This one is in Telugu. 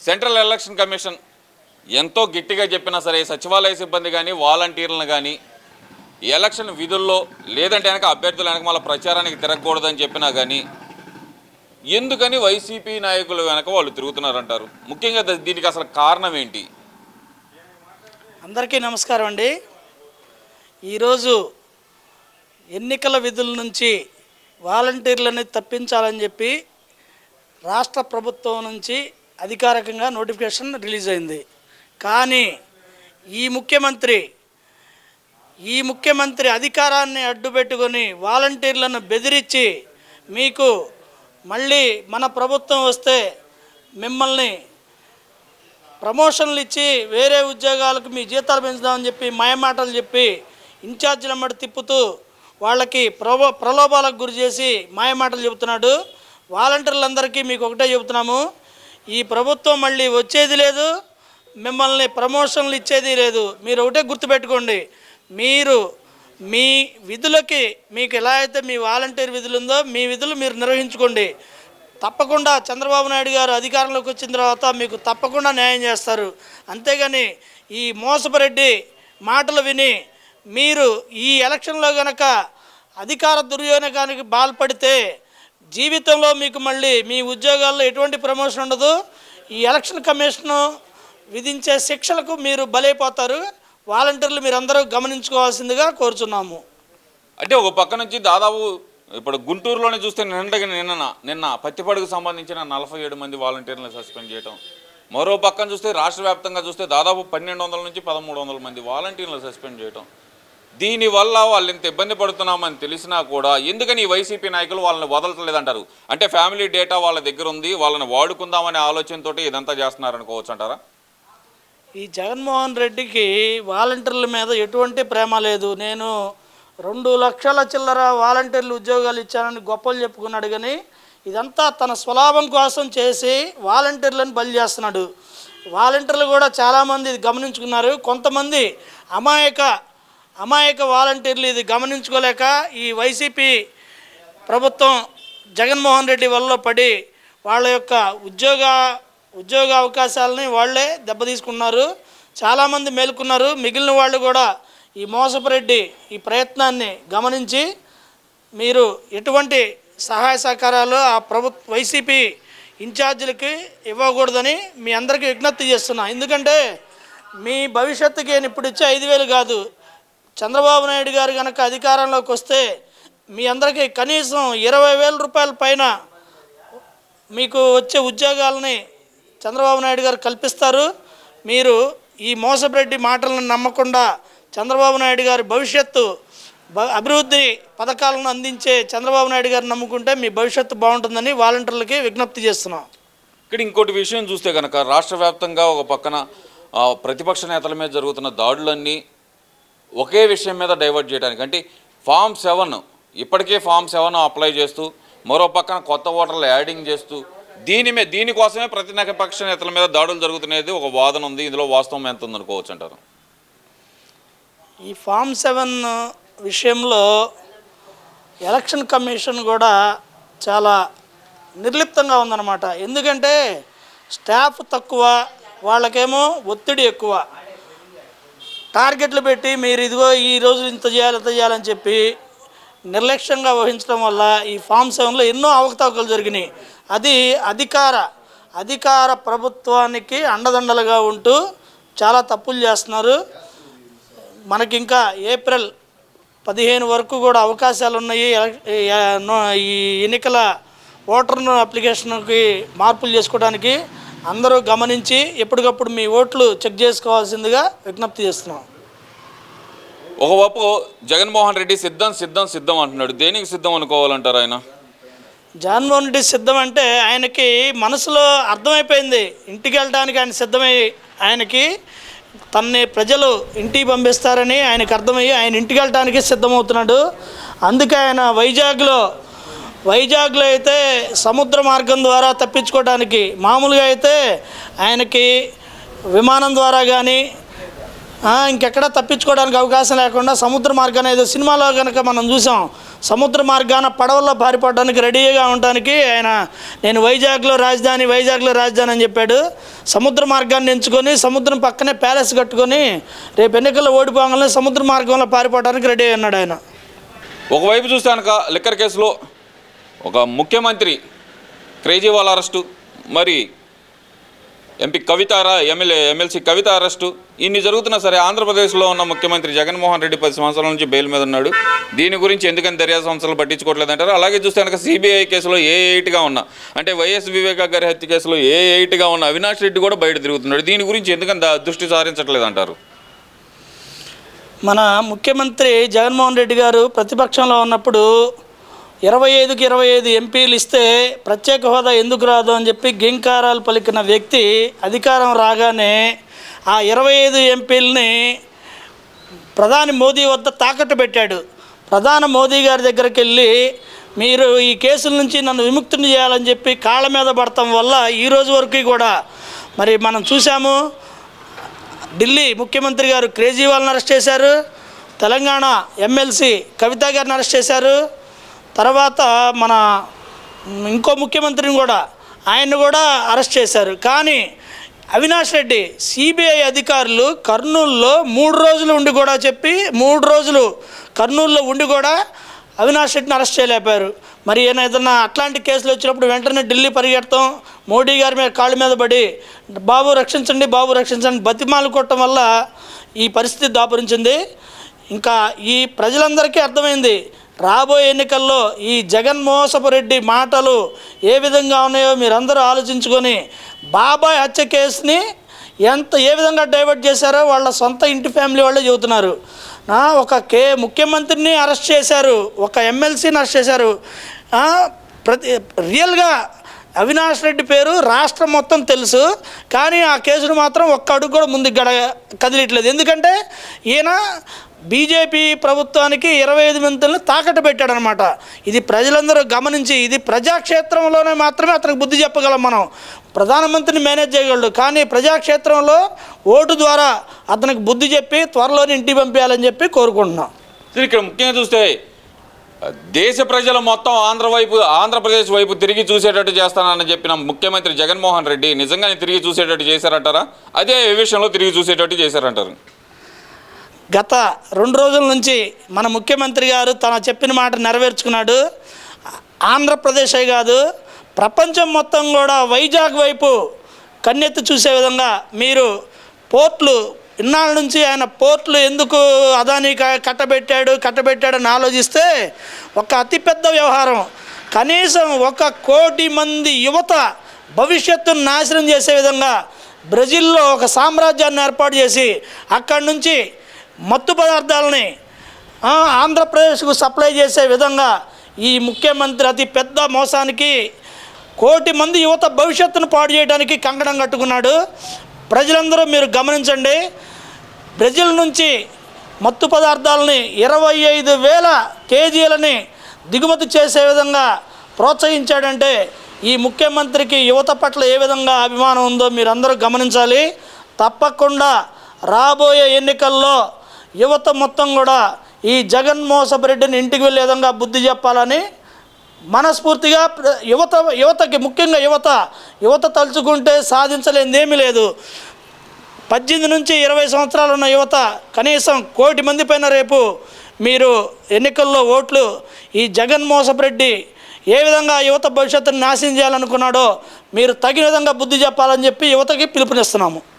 సెంట్రల్ ఎలక్షన్ కమిషన్ ఎంతో గట్టిగా చెప్పినా సరే సచివాలయ సిబ్బంది కానీ వాలంటీర్లను కానీ ఎలక్షన్ విధుల్లో లేదంటే వెనక అభ్యర్థులు వెనక మళ్ళీ ప్రచారానికి తిరగకూడదని చెప్పినా కానీ ఎందుకని వైసీపీ నాయకులు వెనక వాళ్ళు తిరుగుతున్నారంటారు? ముఖ్యంగా దీనికి అసలు కారణం ఏంటి? అందరికీ నమస్కారం అండి. ఈరోజు ఎన్నికల విధుల నుంచి వాలంటీర్లని తప్పించాలని చెప్పి రాష్ట్ర ప్రభుత్వం నుంచి అధికారికంగా నోటిఫికేషన్ రిలీజ్ అయింది. కానీ ఈ ముఖ్యమంత్రి ఈ ముఖ్యమంత్రి అధికారాన్ని అడ్డుపెట్టుకొని వాలంటీర్లను బెదిరించి మీకు మళ్ళీ మన ప్రభుత్వం వస్తే మిమ్మల్ని ప్రమోషన్లు ఇచ్చి వేరే ఉద్యోగాలకు మీ జీతాలు పెంచుదామని చెప్పి మాయమాటలు చెప్పి ఇన్ఛార్జీల మట్టి తిప్పుతూ వాళ్ళకి ప్రలో ప్రలోభాలకు గురి చేసి మాయమాటలు చెబుతున్నాడు. వాలంటీర్లందరికీ మీకు ఒకటే చెబుతున్నాము. ఈ ప్రభుత్వం మళ్ళీ వచ్చేది లేదు మిమ్మల్ని ప్రమోషన్లు ఇచ్చేది లేదు. మీరు ఒకటే గుర్తుపెట్టుకోండి మీరు మీ విధులకి మీకు ఎలా అయితే మీ వాలంటీర్ విధులు ఉందో మీ విధులు మీరు నిర్వహించుకోండి. తప్పకుండా చంద్రబాబు నాయుడు గారు అధికారంలోకి వచ్చిన తర్వాత మీకు తప్పకుండా న్యాయం చేస్తారు. అంతేగాని ఈ మోసపరెడ్డి మాటలు విని మీరు ఈ ఎలక్షన్లో కనుక అధికార దుర్యోగానికి బాల్పడితే జీవితంలో మీకు మళ్ళీ మీ ఉద్యోగాల్లో ఎటువంటి ప్రమోషన్ ఉండదు. ఈ ఎలక్షన్ కమిషను విధించే శిక్షలకు మీరు బలైపోతారు. వాలంటీర్లు మీరందరూ గమనించుకోవాల్సిందిగా కోరుచున్నాము. అంటే ఒక పక్క నుంచి దాదాపు ఇప్పుడు గుంటూరులోనే చూస్తే నిన్నటికి నిన్న నిన్న పత్తిపడుకు సంబంధించిన నలభై ఏడు మంది వాలంటీర్లను సస్పెండ్ చేయటం. మరో పక్కన చూస్తే రాష్ట్ర వ్యాప్తంగా చూస్తే దాదాపు పన్నెండు వందల నుంచి పదమూడు వందల మంది వాలంటీర్లను సస్పెండ్ చేయటం. దీనివల్ల వాళ్ళు ఇంత ఇబ్బంది పడుతున్నామని తెలిసినా కూడా ఎందుకని ఈ వైసీపీ నాయకులు వాళ్ళని వదలట్లేదంటారు? అంటే ఫ్యామిలీ డేటా వాళ్ళ దగ్గర ఉంది వాళ్ళని వాడుకుందామనే ఆలోచనతో ఇదంతా చేస్తున్నారనుకోవచ్చు అంటారా? ఈ జగన్మోహన్ రెడ్డికి వాలంటీర్ల మీద ఎటువంటి ప్రేమ లేదు. నేను రెండు లక్షల చిల్లర వాలంటీర్లు ఉద్యోగాలు ఇచ్చానని గొప్పలు చెప్పుకున్నాడు కానీ ఇదంతా తన స్వలాభం కోసం చేసి వాలంటీర్లను బలి చేస్తున్నాడు. వాలంటీర్లు కూడా చాలామంది ఇది గమనించుకున్నారు. కొంతమంది అమాయక అమాయక వాలంటీర్లు ఇది గమనించుకోలేక ఈ వైసీపీ ప్రభుత్వం జగన్మోహన్ రెడ్డి వల్ల పడి వాళ్ళ యొక్క ఉద్యోగ ఉద్యోగ అవకాశాలని వాళ్ళే దెబ్బతీసుకున్నారు. చాలామంది మేలుకున్నారు. మిగిలిన వాళ్ళు కూడా ఈ మోసపురెడ్డి ఈ ప్రయత్నాన్ని గమనించి మీరు ఎటువంటి సహాయ సహకారాలు ఆ ప్రభుత్వ వైసీపీ ఇన్ఛార్జీలకి ఇవ్వకూడదని మీ అందరికీ విజ్ఞప్తి చేస్తున్నా. ఎందుకంటే మీ భవిష్యత్తుకి నేను ఇప్పుడు ఇచ్చే ఐదు వేలు కాదు. చంద్రబాబు నాయుడు గారు కనుక అధికారంలోకి వస్తే మీ అందరికీ కనీసం ఇరవై వేల రూపాయల పైన మీకు వచ్చే ఉద్యోగాలని చంద్రబాబు నాయుడు గారు కల్పిస్తారు. మీరు ఈ మోసబ్రెడ్డి మాటలను నమ్మకుండా చంద్రబాబు నాయుడు గారి భవిష్యత్తు అభివృద్ధి పథకాలను అందించే చంద్రబాబు నాయుడు గారిని నమ్ముకుంటే మీ భవిష్యత్తు బాగుంటుందని వాలంటీర్లకి విజ్ఞప్తి చేస్తున్నాం. ఇక్కడ ఇంకోటి విషయం చూస్తే కనుక రాష్ట్ర వ్యాప్తంగా ఒక పక్కన ప్రతిపక్ష నేతల మీద జరుగుతున్న దాడులన్నీ ఒకే విషయం మీద డైవర్ట్ చేయడానికి. అంటే ఫామ్ సెవెన్ ఇప్పటికే ఫామ్ సెవెన్ అప్లై చేస్తూ మరో పక్కన కొత్త ఓటర్లు యాడింగ్ చేస్తూ దీని మీద దీనికోసమే ప్రతిపక్ష నేతల మీద దాడులు జరుగుతున్నది ఒక వాదన ఉంది. ఇందులో వాస్తవం ఎంత ఉందనుకోవచ్చు అంటారు? ఈ ఫామ్ సెవెన్ విషయంలో ఎలక్షన్ కమిషన్ కూడా చాలా నిర్లిప్తంగా ఉందన్నమాట. ఎందుకంటే స్టాఫ్ తక్కువ వాళ్ళకేమో ఒత్తిడి ఎక్కువ. టార్గెట్లు పెట్టి మీరు ఇదిగో ఈ రోజు ఇంత చేయాలి ఇంత చేయాలని చెప్పి నిర్లక్ష్యంగా వహించడం వల్ల ఈ ఫామ్ సెవెన్లో ఎన్నో అవకతవకలు జరిగినాయి. అది అధికార అధికార ప్రభుత్వానికి అండదండలుగా ఉంటూ చాలా తప్పులు చేస్తున్నారు. మనకి ఇంకా ఏప్రిల్ పదిహేను వరకు కూడా అవకాశాలు ఉన్నాయి ఈ- నో- ఈ ఎన్నికల ఓటర్ను అప్లికేషన్కి మార్పులు చేసుకోవడానికి అందరూ గమనించి ఎప్పటికప్పుడు మీ ఓట్లు చెక్ చేసుకోవాల్సిందిగా విజ్ఞప్తి చేస్తున్నాం. ఒకవైపు జగన్మోహన్ రెడ్డి సిద్ధం సిద్ధం సిద్ధం అంటున్నాడు. దేనికి సిద్ధం అనుకోవాలంటారు ఆయన? జగన్మోహన్ రెడ్డి సిద్ధం అంటే ఆయనకి మనసులో అర్థమైపోయింది. ఇంటికి వెళ్ళడానికి ఆయన సిద్ధమై ఆయనకి తన్ని ప్రజలు ఇంటికి పంపిస్తారని ఆయనకు అర్థమయ్యి ఆయన ఇంటికి వెళ్ళడానికి సిద్ధమవుతున్నాడు. అందుకే ఆయన వైజాగ్లో వైజాగ్లో అయితే సముద్ర మార్గం ద్వారా తప్పించుకోవడానికి మామూలుగా అయితే ఆయనకి విమానం ద్వారా కానీ ఇంకెక్కడ తప్పించుకోవడానికి అవకాశం లేకుండా సముద్ర మార్గాన్ని ఏదో సినిమాలో కనుక మనం చూసాం సముద్ర మార్గాన పడవల్లో పారిపోవడానికి రెడీగా ఉండడానికి ఆయన నేను వైజాగ్లో రాజధాని వైజాగ్లో రాజధాని అని చెప్పాడు. సముద్ర మార్గాన్ని ఎంచుకొని సముద్రం పక్కనే ప్యాలెస్ కట్టుకొని రేపు ఎన్నికల్లో ఓడిపోగానే సముద్ర మార్గంలో పారిపోవడానికి రెడీ అన్నాడు ఆయన. ఒకవైపు చూస్తే కనుక లిక్కర్ కేసులో ఒక ముఖ్యమంత్రి కేజ్రీవాల్ అరెస్టు మరి MP Kavitha MLA MLC Kavitha arrest ఇన్ని జరుగుతున్నా సరే ఆంధ్రప్రదేశ్లో ఉన్న ముఖ్యమంత్రి జగన్మోహన్ రెడ్డి పది సంవత్సరాల నుంచి బెయిల్ మీద ఉన్నాడు. దీని గురించి ఎందుకని దర్యాప్తు సంస్థలు పట్టించుకోవట్లేదు అంటారు అలాగే చూస్తే కనుక సిబిఐ కేసులో ఏ ఎయిట్గా ఉన్న అంటే వైఎస్ వివేక గారి హత్య కేసులో ఏ ఎయిట్గా ఉన్న అవినాష్ రెడ్డి కూడా బయట తిరుగుతున్నాడు. దీని గురించి ఎందుకని దృష్టి సారించట్లేదు అంటారు మన ముఖ్యమంత్రి జగన్మోహన్ రెడ్డి గారు ప్రతిపక్షంలో ఉన్నప్పుడు ఇరవై ఐదుకి ఇరవై ఐదు ఎంపీలు ఇస్తే ప్రత్యేక హోదా ఎందుకు రాదు అని చెప్పి గింకారాలు పలికిన వ్యక్తి అధికారం రాగానే ఆ ఇరవై ఐదు ఎంపీలని ప్రధాని మోదీ వద్ద తాకట్టు పెట్టాడు. ప్రధాని మోదీ గారి దగ్గరికి వెళ్ళి మీరు ఈ కేసుల నుంచి నన్ను విముక్తిని చేయాలని చెప్పి కాళ్ళ మీద పడటం వల్ల ఈ రోజు వరకు కూడా మరి మనం చూసాము ఢిల్లీ ముఖ్యమంత్రి గారు కేజ్రీవాల్ని అరెస్ట్ చేశారు తెలంగాణ ఎమ్మెల్సీ కవిత గారిని అరెస్ట్ చేశారు తర్వాత మన ఇంకో ముఖ్యమంత్రిని కూడా ఆయన్ని కూడా అరెస్ట్ చేశారు. కానీ అవినాష్ రెడ్డి సిబిఐ అధికారులు కర్నూలులో మూడు రోజులు ఉండి కూడా చెప్పి మూడు రోజులు కర్నూలులో ఉండి కూడా అవినాష్ రెడ్డిని అరెస్ట్ చేయలేపారు మరి ఈయన ఏదన్నా అట్లాంటి కేసులు వచ్చినప్పుడు వెంటనే ఢిల్లీ పరిగెడతాం. మోడీ గారి మీద కాళ్ళ మీద పడి బాబు రక్షించండి బాబు రక్షించండి బతిమాలు కొట్టడం వల్ల ఈ పరిస్థితి దాపురించింది. ఇంకా ఈ ప్రజలందరికీ అర్థమైంది. రాబోయే ఎన్నికల్లో ఈ జగన్మోహసపు రెడ్డి మాటలు ఏ విధంగా ఉన్నాయో మీరందరూ ఆలోచించుకొని బాబాయ్ హత్య కేసుని ఎంత ఏ విధంగా డైవర్ట్ చేశారో వాళ్ళ సొంత ఇంటి ఫ్యామిలీ వాళ్ళే చెబుతున్నారు. ఒక కే ముఖ్యమంత్రిని అరెస్ట్ చేశారు ఒక ఎమ్మెల్సీని అరెస్ట్ చేశారు. ప్రతి రియల్గా అవినాష్ రెడ్డి పేరు రాష్ట్రం మొత్తం తెలుసు కానీ ఆ కేసును మాత్రం ఒక్క అడుగు కూడా ముందుకు గడ కదిలిట్లేదు. ఎందుకంటే ఈయన బీజేపీ ప్రభుత్వానికి ఇరవై ఐదు మంతులను తాకట్టు పెట్టాడనమాట. ఇది ప్రజలందరూ గమనించి ఇది ప్రజాక్షేత్రంలోనే మాత్రమే అతనికి బుద్ధి చెప్పగలం మనం. ప్రధానమంత్రిని మేనేజ్ చేయగలడు. కానీ ప్రజాక్షేత్రంలో ఓటు ద్వారా అతనికి బుద్ధి చెప్పి త్వరలోనే ఇంటికి పంపించాలని చెప్పి కోరుకుంటున్నాం. ఇక్కడ ముఖ్యంగా చూస్తే దేశ ప్రజలు మొత్తం ఆంధ్ర వైపు ఆంధ్రప్రదేశ్ వైపు తిరిగి చూసేటట్టు చేస్తానని చెప్పిన ముఖ్యమంత్రి జగన్మోహన్ రెడ్డి నిజంగానే తిరిగి చూసేటట్టు చేశారంటారా? అదే విషయంలో తిరిగి చూసేటట్టు చేశారంటారు. గత రెండు రోజుల నుంచి మన ముఖ్యమంత్రి గారు తన చెప్పిన మాట నెరవేర్చుకున్నాడు. ఆంధ్రప్రదేశే కాదు ప్రపంచం మొత్తం కూడా వైజాగ్ వైపు కన్నెత్తి చూసే విధంగా మీరు పోర్ట్లు ఇన్నాళ్ళ నుంచి ఆయన పోర్ట్లు ఎందుకు అదాని కట్టబెట్టాడు కట్టబెట్టాడని ఆలోచిస్తే ఒక అతిపెద్ద వ్యవహారం. కనీసం ఒక కోటి మంది యువత భవిష్యత్తును నాశనం చేసే విధంగా బ్రెజిల్లో ఒక సామ్రాజ్యాన్ని ఏర్పాటు చేసి అక్కడి నుంచి మత్తు పదార్థాలని ఆంధ్రప్రదేశ్కు సప్లై చేసే విధంగా ఈ ముఖ్యమంత్రి అతి పెద్ద మోసానికి కోటి మంది యువత భవిష్యత్తును పాడు చేయడానికి కంకణం కట్టుకున్నాడు. ప్రజలందరూ మీరు గమనించండి. బ్రెజిల్ నుంచి మత్తు పదార్థాలని ఇరవై ఐదు వేల కేజీలని దిగుమతి చేసే విధంగా ప్రోత్సహించాడంటే ఈ ముఖ్యమంత్రికి యువత పట్ల ఏ విధంగా అభిమానం ఉందో మీరందరూ గమనించాలి. తప్పకుండా రాబోయే ఎన్నికల్లో యువత మొత్తం కూడా ఈ జగన్మోహన్ రెడ్డిని ఇంటికి వెళ్ళే విధంగా బుద్ధి చెప్పాలని మనస్ఫూర్తిగా యువత యువతకి ముఖ్యంగా యువత యువత తలుచుకుంటే సాధించలేనిది ఏమీ లేదు. పద్దెనిమిది నుంచి ఇరవై సంవత్సరాలు ఉన్న యువత కనీసం కోటి మంది పైన రేపు మీరు ఎన్నికల్లో ఓట్లు ఈ జగన్మోహన్ రెడ్డి ఏ విధంగా యువత భవిష్యత్తును నాశనం చేయాలనుకున్నాడో మీరు తగిన విధంగా బుద్ధి చెప్పాలని చెప్పి యువతకి పిలుపునిస్తున్నాము.